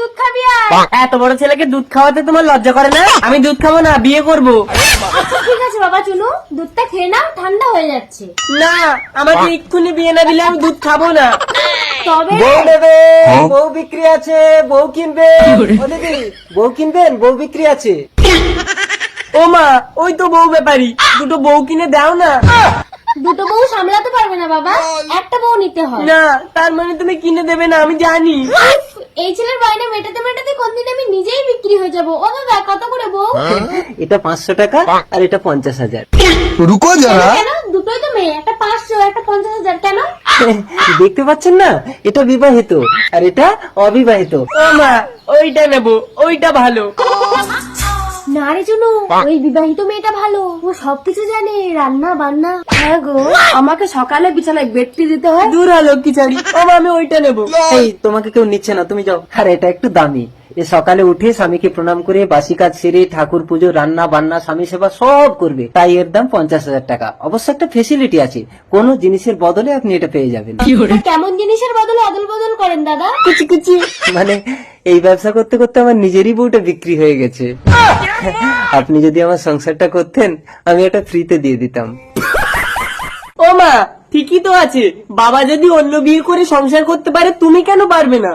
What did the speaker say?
দুধ খাবি এত বড় ছেলেকে দুধ খাওয়াতে তোমার লজ্জা করে না? আমি দুধ খাব না বিয়ে করব। আচ্ছা ঠিক আছে বাবা চুনু দুধটা খেয়ে নাও ঠান্ডা হয়ে যাচ্ছে। না আমাকে এক্ষুনি বিয়ে না দিলে আমি দুধ খাব না। তবে বউ নেবে বউ বিক্রি আছে বউ কিনবে। দিদি বউ কিনবেন বউ বিক্রি আছে। ও মা ওই তো বউ ব্যাপারি দুটো বউ কিনে দাও না। দুটো বউ সামলাতে পারবে না বাবা একটা বউ নিতে হয়। না তার মানে তুমি কিনে দেবে না আমি জানি। এই ছেলের মেটাতে মেটাতে কোনদিন আমি নিজেই বিক্রি হয়ে যাব? ও দাদা কত করে বউ? হ্যাঁ? এটা পাঁচশো টাকা আর এটা পঞ্চাশ হাজার। রুকো যারা। কেন দুটোই তো মেয়ে একটা পাঁচশো একটা পঞ্চাশ হাজার কেন? দেখতে পাচ্ছেন না? এটা বিবাহিত আর এটা অবিবাহিত। ওইটা নেব ওইটা ভালো। না রে চুনু ওই বিবাহিত মেয়েটা ভালো। ও সবকিছু জানে রান্না বান্না। হ্যাঁ গো। আমাকে সকালে বিছানায় বেডটি দিতে হয় দূর হলো কি চারি। ও মা আমি ওইটা নেব। এই তোমাকে কেউ নিচ্ছে না তুমি যাও। আর এটা একটু দামি। এ সকালে উঠে স্বামীকে প্রণাম করে বাসি কাজ সেরে ঠাকুর পুজো রান্না বান্না স্বামী সেবা সব করবে। তাই এর দাম পঞ্চাশ হাজার টাকা। অবশ্য একটা ফেসিলিটি আছে। কোন জিনিসের বদলে আপনি এটা পেয়ে যাবেন। কেমন জিনিসের বদলে অদল বদল করেন দাদা? কুচি কুচি। মানে এই ব্যবসা করতে করতে আমার নিজেরই বউটা বিক্রি হয়ে গেছে। আপনি যদি আমার সংসারটা করতেন আমি এটা ফ্রিতে দিয়ে দিতাম। ও মা ঠিকই তো আছে। বাবা যদি অন্য বিয়ে করে সংসার করতে পারে তুমি কেন পারবে না?